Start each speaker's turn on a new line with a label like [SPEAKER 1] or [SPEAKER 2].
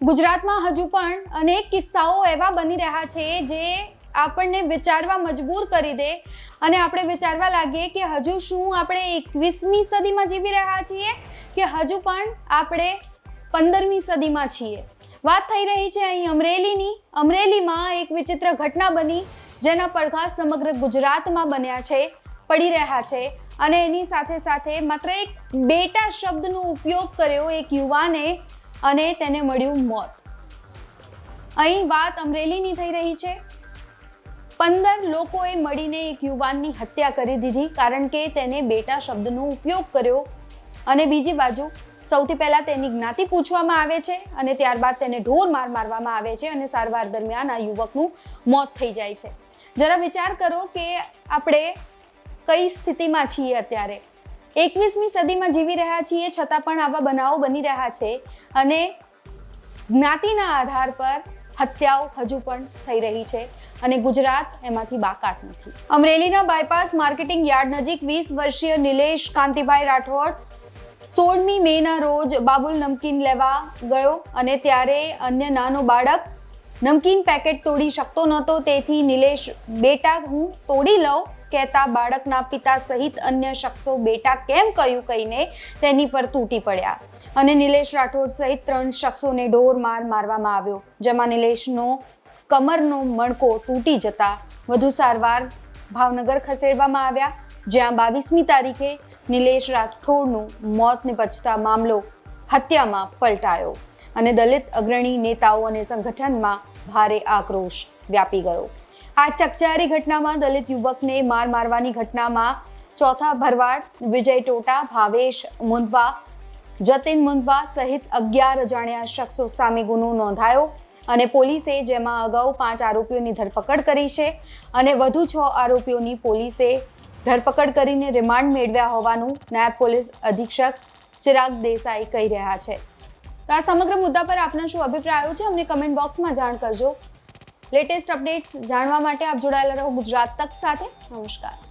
[SPEAKER 1] ગુજરાતમાં હજુ પણ અનેક કિસ્સાઓ એવા બની રહ્યા છે જે આપણને વિચારવા મજબૂર કરી દે અને આપણે વિચારવા લાગીએ કે હજુ શું આપણે એકવીસમી સદીમાં જીવી રહ્યા છીએ કે હજુ પણ આપણે પંદરમી સદીમાં છીએ. વાત થઈ રહી છે અહીં અમરેલીની. અમરેલીમાં એક વિચિત્ર ઘટના બની જેના પડઘા સમગ્ર ગુજરાતમાં બન્યા છે, પડી રહ્યા છે અને એની સાથે સાથે માત્ર એક બેટા શબ્દનો ઉપયોગ કર્યો એક યુવાને અને તેને મળ્યું મોત. અહીં વાત અમરેલીની થઈ રહી છે. પંદર લોકોએ મળીને એક યુવાનની હત્યા કરી દીધી કારણ કે તેને બેટા શબ્દનો ઉપયોગ કર્યો અને બીજી બાજુ સૌથી પહેલાં તેની જ્ઞાતિ પૂછવામાં આવે છે અને ત્યારબાદ તેને ઢોર માર મારવામાં આવે છે અને સારવાર દરમિયાન આ યુવકનું મોત થઈ જાય છે. જરા વિચાર કરો કે આપણે કઈ સ્થિતિમાં છીએ અત્યારે? એકવીસમી સદીમાં જીવી રહ્યા છીએ, છતાં પણ આવા બનાવો બની રહ્યા છે અને જ્ઞાતિના આધાર પર હત્યાઓ હજુ પણ થઈ રહી છે અને ગુજરાત એમાંથી બાકાત નથી. અમરેલીના બાયપાસ માર્કેટિંગ યાર્ડ નજીક વીસ વર્ષીય નિલેશ કાંતિભાઈ રાઠોડ સોળમી મેના રોજ બાબુલ નમકીન લેવા ગયો અને ત્યારે અન્ય નાનો બાળક નમકીન પેકેટ તોડી શકતો નહોતો, તેથી નિલેશ, બેટા, હું તોડી લઉં કહેતા બાળકના પિતા સહિત અન્ય શખ્સો બેટા કેમ કહ્યું કહીને તેની પર તૂટી પડ્યા. અને નિલેશ રાઠોડ સહિત ત્રણ શખ્સોને ઢોર માર મારવામાં આવ્યો, જેમાં નિલેશનો કમરનો મણકો તૂટી જતા વધુ સારવાર ભાવનગર ખસેડવામાં આવ્યા, જ્યાં બાવીસમી તારીખે નિલેશ રાઠોડનું મોત નિપજતા મામલો હત્યામાં પલટાયો અને દલિત અગ્રણી નેતાઓ અને સંગઠનમાં ભારે આક્રોશ વ્યાપી ગયો. આ ચકચારી ઘટનામાં દલિત યુવકને માર મારવાની ઘટનામાં ચોથા ભરવાડ, વિજય ટોટા, ભાવેશ મુંદવા જતીન મુંદવા સહિત અગિયાર અજાણ્યા શખ્સો સામે ગુનો નોંધાયો અને પોલીસે જેમાં અગાઉ પાંચ આરોપીઓની ધરપકડ કરી છે અને વધુ છ આરોપીઓની પોલીસે ધરપકડ કરીને રિમાન્ડ મેળવ્યા હોવાનું નાયબ પોલીસ અધિક્ષક ચિરાગ દેસાઈ કહી રહ્યા છે. તો આ સમગ્ર મુદ્દા પર આપના શું અભિપ્રાયો છે? અમને કમેન્ટ બોક્સમાં જાણ કરજો. લેટેસ્ટ અપડેટ્સ જાણવા માટે આપ જોડાયેલા રહો ગુજરાત તક સાથે. નમસ્કાર.